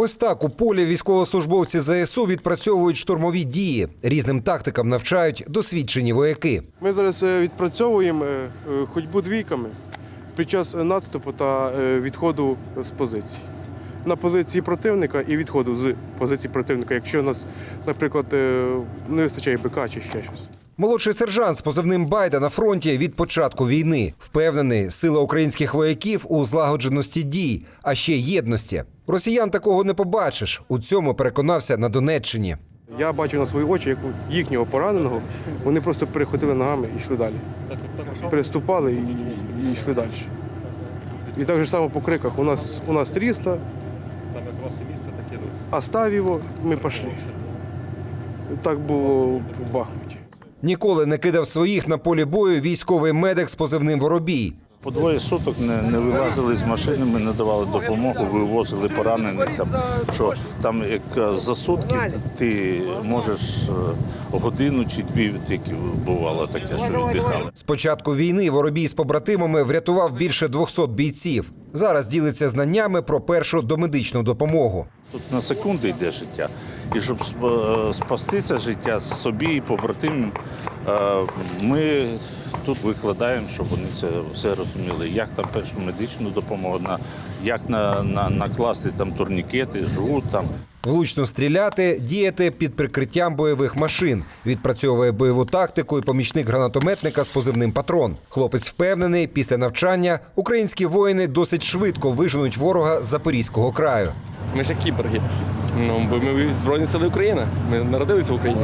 Ось так у полі військовослужбовці ЗСУ відпрацьовують штурмові дії. Різним тактикам навчають досвідчені вояки. Ми зараз е, відпрацьовуємо е, е, ходьбу двійками під час наступу та відходу з позицій. На позиції противника і відходу з позиції противника, якщо у нас, наприклад, не вистачає БК чи ще щось. Молодший сержант з позивним Байда на фронті від початку війни впевнений, сила українських вояків у злагодженості дій, а ще єдності. Росіян такого не побачиш. У цьому переконався на Донеччині. Я бачив на свої очі, як у їхнього пораненого вони просто переходили ногами і йшли далі. Переступали і, і йшли далі. І так же само по криках. У нас, у нас 300, оставь його, ми пішли. Так було в Бахмуті. Ніколи не кидав своїх на полі бою військовий медик з позивним Воробій. По двоє суток не, не вилазили з машини, ми не давали допомогу, вивозили поранених. Там, що там як е, за сутки ти можеш е, годину чи дві тільки бувало таке, що віддихали. З початку війни Воробій з побратимами врятував більше 200 бійців. Зараз ділиться знаннями про першу домедичну допомогу. Тут на секунди йде життя. І щоб е, спасти це життя собі і побратимам, е, ми тут викладаємо, щоб вони це все розуміли, як там першу медичну допомогу, як на, на, накласти там турнікети, жгут там. Влучно стріляти, діяти під прикриттям бойових машин. Відпрацьовує бойову тактику і помічник гранатометника з позивним патрон. Хлопець впевнений, після навчання українські воїни досить швидко виженуть ворога з Запорізького краю. Ми ж як кіборги. Ну, бо ми Збройні Сили України. Ми народилися в Україні.